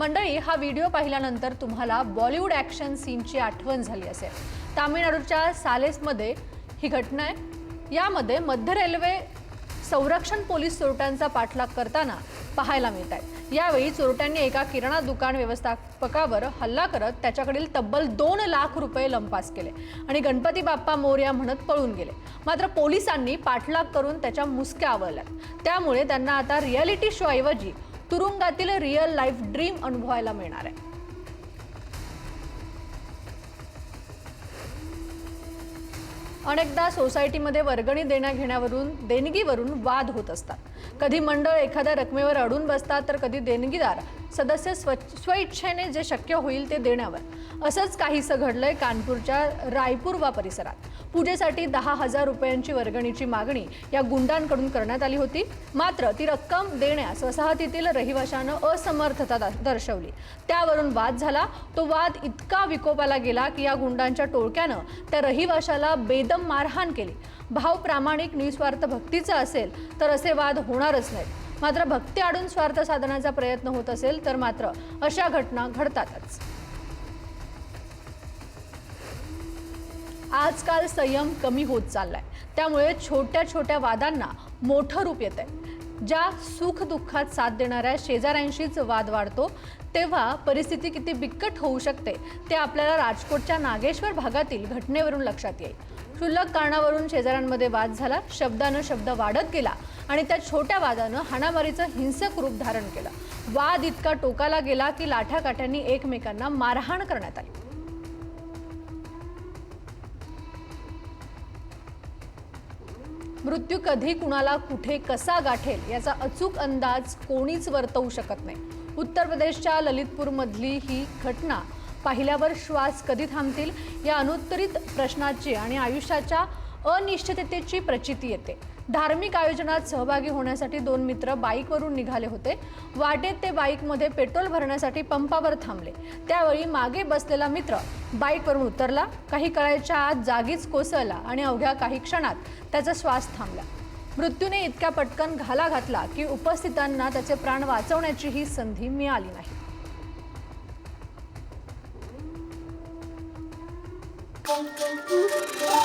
मंडळी हा व्हिडिओ पाहिल्यानंतर तुम्हाला बॉलिवूड ॲक्शन सीनची आठवण झाली असेल. तामिळनाडूच्या सालेसमध्ये ही घटना आहे. यामध्ये मध्य रेल्वे संरक्षण पोलीस चोरट्यांचा पाठलाग करताना पाहायला मिळत आहे. यावेळी चोरट्यांनी एका किराणा दुकान व्यवस्थापकावर हल्ला करत त्याच्याकडील तब्बल दोन लाख रुपये लंपास केले आणि गणपती बाप्पा मोर्या म्हणत पळून गेले. मात्र पोलिसांनी पाठलाग करून त्याच्या मुसक्या आवळल्या त्यामुळे त्यांना आता रियालिटी शोऐवजी तुरुंगातील रिअल लाईफ ड्रीम अनुभवायला मिळणार आहे. अनेकदा सोसायटीमध्ये वर्गणी देण्या घेण्यावरून देणगीवरून वाद होत असतात. कधी मंडळ एखाद्या रकमेवर अडून बसतात तर कधी देणगीदार सदस्य स्व स्वइच्छेने जे शक्य होईल ते देण्यावर. असंच काहीसं घडलंय कानपूरच्या रायपूरवा परिसरात. पूजेसाठी दहा हजार रुपयांची वर्गणीची मागणी या गुंडांकडून करण्यात आली होती. मात्र ती रक्कम देण्यास वसाहतीतील रहिवाशानं असमर्थता दर्शवली. त्यावरून वाद झाला. तो वाद इतका विकोपाला गेला की या गुंडांच्या टोळक्यानं त्या रहिवाशाला बेदम मारहाण केली. भाव प्रामाणिक निस्वार्थ भक्तीचा असेल तर असे वाद होणारच नाहीत. मात्र भक्ती आडून स्वार्थ साधण्याचा प्रयत्न होत असेल तर मात्र अशा घटना घडतातच. आजकाल संयम कमी होत चाललाय. त्यामुळे छोट्या छोट्या वादांना मोठं रूप येत आहे ज्या सुखदुःखात साथ देणाऱ्या शेजाऱ्यांशीच वाद वाढतो तेव्हा परिस्थिती किती बिकट होऊ शकते ते आपल्याला राजकोटच्या नागेश्वर भागातील घटनेवरून लक्षात येईल. क्षुल्लक कारणावरून शेजाऱ्यांमध्ये वाद झाला शब्दानं शब्द वाढत गेला आणि त्या छोट्या वादानं हाणामारीचं हिंसक रूप धारण केलं. वाद इतका टोकाला गेला की लाठाकाठ्यांनी एकमेकांना मारहाण करण्यात आली. मृत्यू कधी कुणाला कुठे कसा गाठेल याचा अचूक अंदाज कोणीच वर्तवू शकत नाही. उत्तर प्रदेशच्या ललितपूरमधली ही घटना पाहिल्यावर श्वास कधी थांबतील या अनुत्तरित प्रश्नाची आणि आयुष्याच्या अनिश्चिततेची प्रचिती येते. धार्मिक आयोजनात सहभागी होण्यासाठी दोन मित्र बाईकवरून निघाले होते. वाटेत ते बाईकमध्ये पेट्रोल भरण्यासाठी पंपावर थांबले. त्यावेळी मागे बसलेला मित्र बाईकवरून उतरला. काही कळायच्या आत जागीच कोसळला आणि अवघ्या काही क्षणात त्याचा श्वास थांबला. मृत्यूने इतक्या पटकन घाला घातला की उपस्थितांना त्याचे प्राण वाचवण्याचीही संधी मिळाली नाही. Thank you.